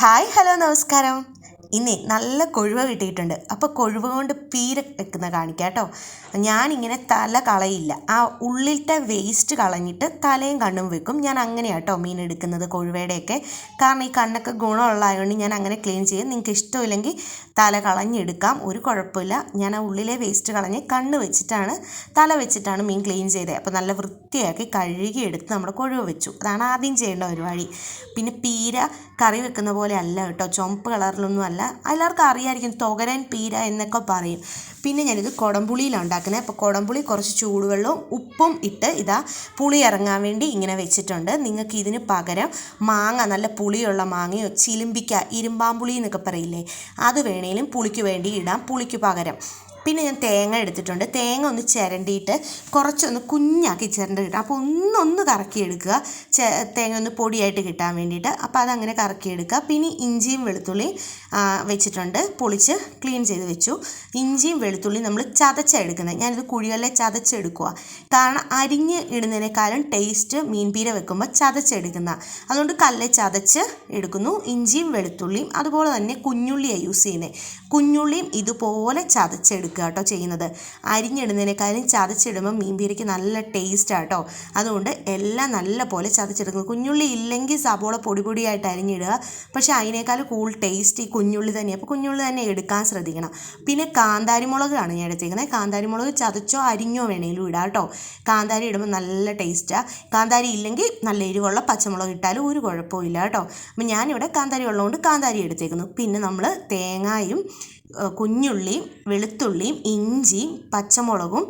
Hi hello నమస్కారం. ഇന്നേ നല്ല കൊഴുവ കിട്ടിയിട്ടുണ്ട്. അപ്പോൾ കൊഴുവ കൊണ്ട് പീര വെക്കുന്ന കാണിക്കാം കേട്ടോ. ഞാനിങ്ങനെ തല കളയില്ല. ആ ഉള്ളിലത്തെ വേസ്റ്റ് കളഞ്ഞിട്ട് തലയും കണ്ണും വെക്കും. ഞാൻ അങ്ങനെയാണ് കേട്ടോ മീൻ എടുക്കുന്നത് കൊഴുവയുടെയൊക്കെ. കാരണം ഈ കണ്ണൊക്കെ ഗുണമുള്ളതായതുകൊണ്ട് ഞാൻ അങ്ങനെ ക്ലീൻ ചെയ്യും. നിങ്ങൾക്ക് ഇഷ്ടമില്ലെങ്കിൽ തല കളഞ്ഞെടുക്കാം. ഒരു കുഴപ്പമില്ല. ഞാൻ ആ ഉള്ളിലെ വേസ്റ്റ് കളഞ്ഞ് കണ്ണ് വെച്ചിട്ടാണ് തല വെച്ചിട്ടാണ് മീൻ ക്ലീൻ ചെയ്തത് അപ്പോൾ നല്ല വൃത്തിയാക്കി കഴുകി എടുത്ത് നമ്മുടെ കൊഴുവ വെച്ചു. അതാണ് ആദ്യം ചെയ്യേണ്ട ഒരു വഴി. പിന്നെ പീര കറി വെക്കുന്ന പോലെ അല്ല കേട്ടോ. ചുമപ്പ് കളറിലൊന്നും അല്ല എല്ലാവർക്കും അറിയായിരിക്കും തുകരൻ പീര എന്നൊക്കെ പറയും. പിന്നെ ഞാനിത് കുടംപുളിയിലാണ് ഉണ്ടാക്കുന്നത്. അപ്പോൾ കുടംപുളി കുറച്ച് ചൂടുവെള്ളവും ഉപ്പും ഇട്ട് ഇതാ പുളി ഇറങ്ങാൻ വേണ്ടി ഇങ്ങനെ വെച്ചിട്ടുണ്ട്. നിങ്ങൾക്ക് ഇതിന് പകരം മാങ്ങ നല്ല പുളിയുള്ള മാങ്ങയോ ചിലിമ്പിക്ക ഇരുമ്പാമ്പുളി എന്നൊക്കെ പറയില്ലേ അത് വേണേലും പുളിക്ക് വേണ്ടി ഇടാം. പുളിക്ക് പകരം പിന്നെ ഞാൻ തേങ്ങ എടുത്തിട്ടുണ്ട്. തേങ്ങ ഒന്ന് ചിരണ്ടിയിട്ട് കുറച്ചൊന്ന് കുഞ്ഞാക്കി ചിരണ്ട കിട്ടും അപ്പോൾ ഒന്നൊന്ന് കറക്കി എടുക്കുക തേങ്ങ ഒന്ന് പൊടിയായിട്ട് കിട്ടാൻ വേണ്ടിയിട്ട്. അപ്പോൾ അതങ്ങനെ കറക്കി എടുക്കുക പിന്നെ ഇഞ്ചിയും വെളുത്തുള്ളിയും വെച്ചിട്ടുണ്ട്. പൊളിച്ച് ക്ലീൻ ചെയ്ത് വെച്ചു. ഇഞ്ചിയും വെളുത്തുള്ളിയും നമ്മൾ ചതച്ചെടുക്കുന്നത് ഞാനിത് കുഴികളിലെ ചതച്ചെടുക്കുക കാരണം അരിഞ്ഞ് ഇടുന്നതിനേക്കാളും ടേസ്റ്റ് മീൻപീര വെക്കുമ്പോൾ ചതച്ചെടുക്കുന്ന അതുകൊണ്ട് കല്ല് ചതച്ച് എടുക്കുന്നു. ഇഞ്ചിയും വെളുത്തുള്ളിയും അതുപോലെ തന്നെ കുഞ്ഞുള്ളിയാണ് യൂസ് ചെയ്യുന്നത്. കുഞ്ഞുള്ളിയും ഇതുപോലെ ചതച്ചെടുക്കുക കേട്ടോ ചെയ്യുന്നത്. അരിഞ്ഞിടുന്നതിനേക്കാളും ചതച്ചിടുമ്പോൾ മീൻപീരയ്ക്ക് നല്ല ടേസ്റ്റ് ആട്ടോ അതുകൊണ്ട് എല്ലാം നല്ല പോലെ ചതച്ചെടുക്കുക. കുഞ്ഞുള്ളി ഇല്ലെങ്കിൽ സബോള പൊടി പൊടിയായിട്ട് അരിഞ്ഞിടുക. പക്ഷേ അതിനേക്കാൾ കൂൾ ടേസ്റ്റ് ഈ കുഞ്ഞുള്ളി തന്നെ അപ്പോൾ കുഞ്ഞുള്ളി തന്നെ എടുക്കാൻ ശ്രദ്ധിക്കണം. പിന്നെ കാന്താരിമുളകാണ് ഞാൻ എടുത്തേക്കുന്നത് കാന്താരിമുളക് ചതച്ചോ അരിഞ്ഞോ വേണമെങ്കിലും ഇടാം കേട്ടോ. കാന്താരി ഇടുമ്പോൾ നല്ല ടേസ്റ്റാണ് കാന്താരി ഇല്ലെങ്കിൽ നല്ല എരിവുള്ള പച്ചമുളക് ഇട്ടാലും ഒരു കുഴപ്പമില്ല കേട്ടോ. അപ്പം ഞാനിവിടെ കാന്താരി ഉള്ളതുകൊണ്ട് കാന്താരി എടുത്തേക്കുന്നു. പിന്നെ നമ്മൾ തേങ്ങായും കുഞ്ഞുള്ളിയും വെളുത്തുള്ളിയും ഇഞ്ചിയും പച്ചമുളകും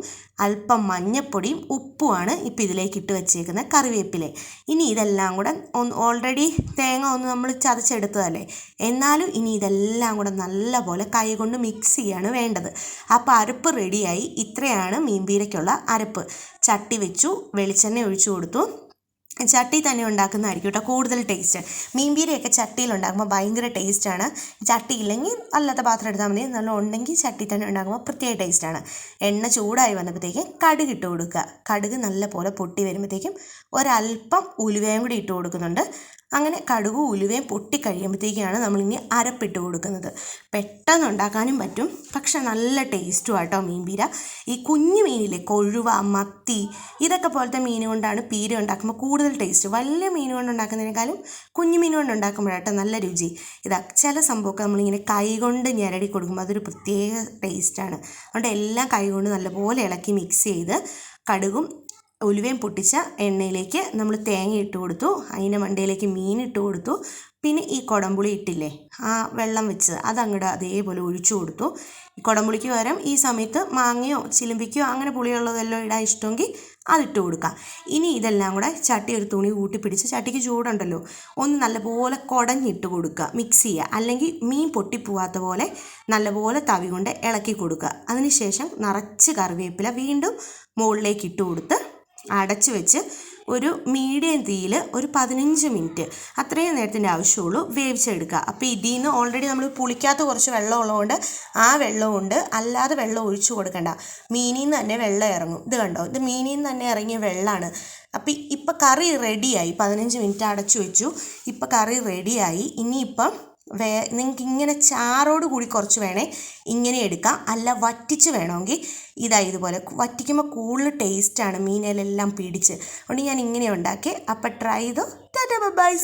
അല്പം മഞ്ഞപ്പൊടിയും ഉപ്പുമാണ് ഇപ്പോൾ ഇതിലേക്ക് ഇട്ട് വെച്ചേക്കുന്നത് കറിവേപ്പില. ഇനി ഇതെല്ലാം കൂടെ ഒന്ന് ഓൾറെഡി തേങ്ങ ഒന്ന് നമ്മൾ ചതച്ചെടുത്തതല്ലേ? എന്നാലും ഇനി ഇതെല്ലാം കൂടെ നല്ലപോലെ കൈകൊണ്ട് മിക്സ് ചെയ്യാണ് വേണ്ടത്. അപ്പോൾ അരപ്പ് റെഡിയായി ഇത്രയാണ് മീൻപീരയ്ക്കുള്ള അരപ്പ്. ചട്ടി വെച്ചു വെളിച്ചെണ്ണ ഒഴിച്ചു കൊടുത്തു. ചട്ടി തന്നെ ഉണ്ടാക്കുന്നതായിരിക്കും കേട്ടോ കൂടുതൽ ടേസ്റ്റ് മീൻപീരിയൊക്കെ ചട്ടിയിൽ ഉണ്ടാക്കുമ്പോൾ ഭയങ്കര ടേസ്റ്റാണ് ചട്ടി ഇല്ലെങ്കിൽ അല്ലാത്ത പാത്രം എടുത്താൽ മതി. നല്ല ഉണ്ടെങ്കിൽ ചട്ടി തന്നെ ഉണ്ടാക്കുമ്പോൾ പ്രത്യേക ടേസ്റ്റാണ് എണ്ണ ചൂടായി വന്നപ്പോഴത്തേക്കും കടുക് ഇട്ട് കൊടുക്കുക. കടുക് നല്ല പോലെ പൊട്ടി വരുമ്പോഴത്തേക്കും ഒരല്പം ഉലുവയും കൂടി ഇട്ട് കൊടുക്കുന്നുണ്ട്. അങ്ങനെ കടുകും ഉലുവയും പൊട്ടിക്കഴിയുമ്പോഴത്തേക്കാണ് നമ്മളിനി അരപ്പിട്ട് കൊടുക്കുന്നത്. പെട്ടെന്ന് ഉണ്ടാക്കാനും പറ്റും. പക്ഷെ നല്ല ടേസ്റ്റും ആട്ടോ മീൻപീര. ഈ കുഞ്ഞു മീനില്ലേ കൊഴുവ മത്തി ഇതൊക്കെ പോലത്തെ മീൻ കൊണ്ടാണ് പീര ഉണ്ടാക്കുമ്പോൾ കൂടുതൽ ടേസ്റ്റ് വലിയ മീൻ കൊണ്ട് ഉണ്ടാക്കുന്നതിനേക്കാളും കുഞ്ഞു മീൻ കൊണ്ട് ഉണ്ടാക്കുമ്പോഴാട്ടോ നല്ല രുചി. ഇതാ ചില സംഭവമൊക്കെ നമ്മളിങ്ങനെ കൈ കൊണ്ട് ഞെരടി കൊടുക്കുമ്പോൾ അതൊരു പ്രത്യേക ടേസ്റ്റാണ് അതുകൊണ്ട് എല്ലാം കൈ കൊണ്ട് നല്ലപോലെ ഇളക്കി മിക്സ് ചെയ്ത് കടുകും ഉലുവയും പൊട്ടിച്ച എണ്ണയിലേക്ക് നമ്മൾ തേങ്ങ ഇട്ട് കൊടുത്തു. അതിന്റെ മണ്ടയിലേക്ക് മീൻ ഇട്ട് കൊടുത്തു. പിന്നെ ഈ കുടംപുളി ഇട്ടില്ലേ ആ വെള്ളം വെച്ചത് അതങ്ങോട്ട് അതേപോലെ ഒഴിച്ചു കൊടുത്തു. ഈ കുടംപുളിക്ക് പകരം ഈ സമയത്ത് മാങ്ങയോ ചിലമ്പിക്കോ അങ്ങനെ പുളിയുള്ളതെല്ലാം ഇടാൻ ഇഷ്ടമെങ്കിൽ അതിട്ട് കൊടുക്കാം. ഇനി ഇതെല്ലാം കൂടെ ചട്ടി ഒരു തുണി കൂട്ടി പിടിച്ച് ചട്ടിക്ക് ചൂടുണ്ടല്ലോ ഒന്ന് നല്ലപോലെ കുടഞ്ഞിട്ട് കൊടുക്കുക മിക്സ് ചെയ്യുക. അല്ലെങ്കിൽ മീൻ പൊട്ടിപ്പോവാത്ത പോലെ നല്ലപോലെ തവി കൊണ്ട് ഇളക്കി കൊടുക്കുക. അതിനുശേഷം നിറച്ച് കറിവേപ്പില വീണ്ടും മുകളിലേക്ക് ഇട്ട് കൊടുത്ത് അടച്ച് വെച്ച് ഒരു മീഡിയം തീയിൽ ഒരു പതിനഞ്ച് മിനിറ്റ് അത്രയും നേരത്തിന്റെ ആവശ്യമുള്ളൂ വേവിച്ചെടുക്കുക. അപ്പോൾ ഇതിൽ നിന്ന് ഓൾറെഡി നമ്മൾ പുളിക്കാത്ത കുറച്ച് വെള്ളം ഉള്ളതുകൊണ്ട് ആ വെള്ളം കൊണ്ട് അല്ലാതെ വെള്ളം ഒഴിച്ചു കൊടുക്കണ്ട. മീനിൽ നിന്ന് തന്നെ വെള്ളം ഇറങ്ങും. ഇത് കണ്ടോ? ഇത് മീനിൽ നിന്ന് തന്നെ ഇറങ്ങിയ വെള്ളമാണ് അപ്പം ഇപ്പം കറി റെഡിയായി പതിനഞ്ച് മിനിറ്റ് അടച്ചു വെച്ചു. ഇപ്പം കറി റെഡിയായി ഇനിയിപ്പം വേ നിങ്ങൾക്ക് ഇങ്ങനെ ചാറോട് കൂടി കുറച്ച് വേണേ ഇങ്ങനെ എടുക്കാം. അല്ല വറ്റിച്ച് വേണമെങ്കിൽ ഇതാ ഇതുപോലെ വറ്റിക്കുമ്പോൾ കൂടുതൽ ടേസ്റ്റാണ് മീനിലെല്ലാം പിടിച്ച്. അതുകൊണ്ട് ഞാൻ ഇങ്ങനെ ഉണ്ടാക്കി. അപ്പം ട്രൈ ചെയ്തു. Tata bye